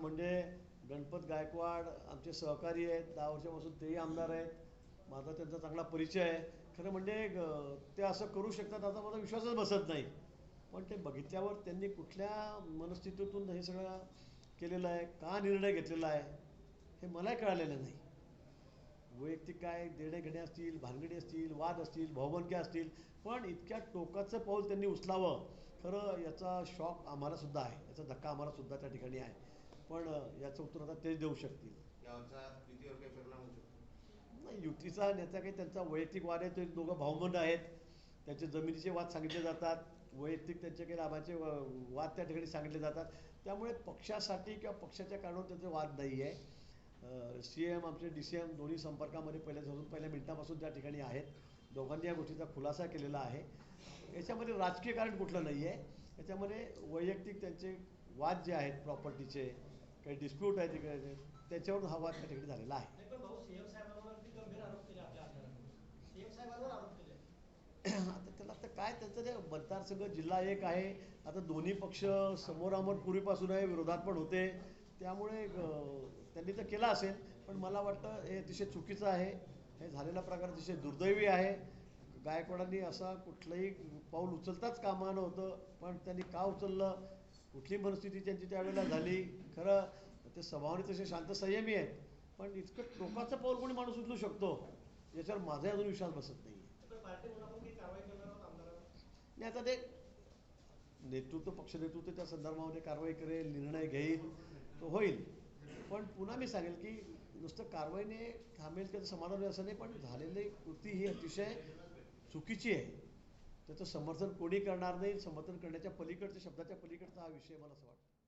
म्हणजे गणपत गायकवाड आमचे सहकारी आहेत दहा वर्षापासून तेही आमदार आहेत. माझा त्यांचा चांगला परिचय आहे. खरं म्हणजे ते असं करू शकतात आता माझा विश्वासच बसत नाही. पण ते बघितल्यावर त्यांनी कुठल्या मनस्थितीतून हे सगळं केलेलं आहे का निर्णय घेतलेला आहे हे मलाही कळालेलं नाही. वैयक्तिक काय देणे घेणे असतील भानगडी असतील वाद असतील भाऊबंदक्या असतील पण इतक्या टोकाचं पाऊल त्यांनी उचलावं. खरं याचा शॉक आम्हाला सुद्धा आहे याचा धक्का आम्हाला सुद्धा त्या ठिकाणी आहे. पण याचं उत्तर आता तेच देऊ शकतील. नाही युतीचा नेता काही त्यांचा वैयक्तिक वाद आहे ते दोघं भाऊबंद आहेत. त्यांचे जमिनीचे वाद सांगितले जातात. वैयक्तिक त्यांचे काही लाभाचे वाद त्या ठिकाणी सांगितले जातात. त्यामुळे पक्षासाठी किंवा पक्षाच्या कारणावर त्यांचे वाद नाही आहे. सी एम आमचे डी सी एम दोन्ही संपर्कामध्ये पहिल्या धरून पहिल्या मिनिटापासून त्या ठिकाणी आहेत. दोघांनी या गोष्टीचा खुलासा केलेला आहे. याच्यामध्ये राजकीय कारण कुठलं नाही आहे याच्यामध्ये वैयक्तिक त्यांचे वाद जे आहेत प्रॉपर्टीचे काही डिस्प्यूट आहेत तिकडे त्याच्यावरून हा वाद त्या ठिकाणी झालेला आहे. आता त्याला आता काय त्यांचं ते मतदारसंघ जिल्हा एक आहे. आता दोन्ही पक्ष समोरामोर पूर्वीपासून आहे विरोधात पण होते. त्यामुळे त्यांनी तर केला असेल पण मला वाटतं हे अतिशय चुकीचं आहे. हे झालेला प्रकार अतिशय दुर्दैवी आहे. गायकवाडांनी असा कुठलंही पाऊल उचलताच कामा नव्हतं पण त्यांनी का उचललं? कुठली मनस्थिती त्यांची त्यावेळेला झाली खरं ते स्वभावाने तसे शांत संयमी आहेत पण इतकं टोकाचं पाऊल कोणी माणूस उचलू शकतो याच्यावर माझाही अजून विश्वास बसत नाही नाही आता ते नेतृत्व पक्ष नेतृत्व त्या संदर्भामध्ये कारवाई करेल निर्णय घेईल तो होईल. पण पुन्हा मी सांगेल की नुसतं कारवाईने थांबेल त्याचं समाधान होईल असं नाही पण झालेली कृती ही अतिशय चुकीची आहे. त्याचं समर्थन कोणी करणार नाही समर्थन करण्याच्या पलीकडच्या शब्दाच्या पलीकडचा हा विषय मला असं वाटतं.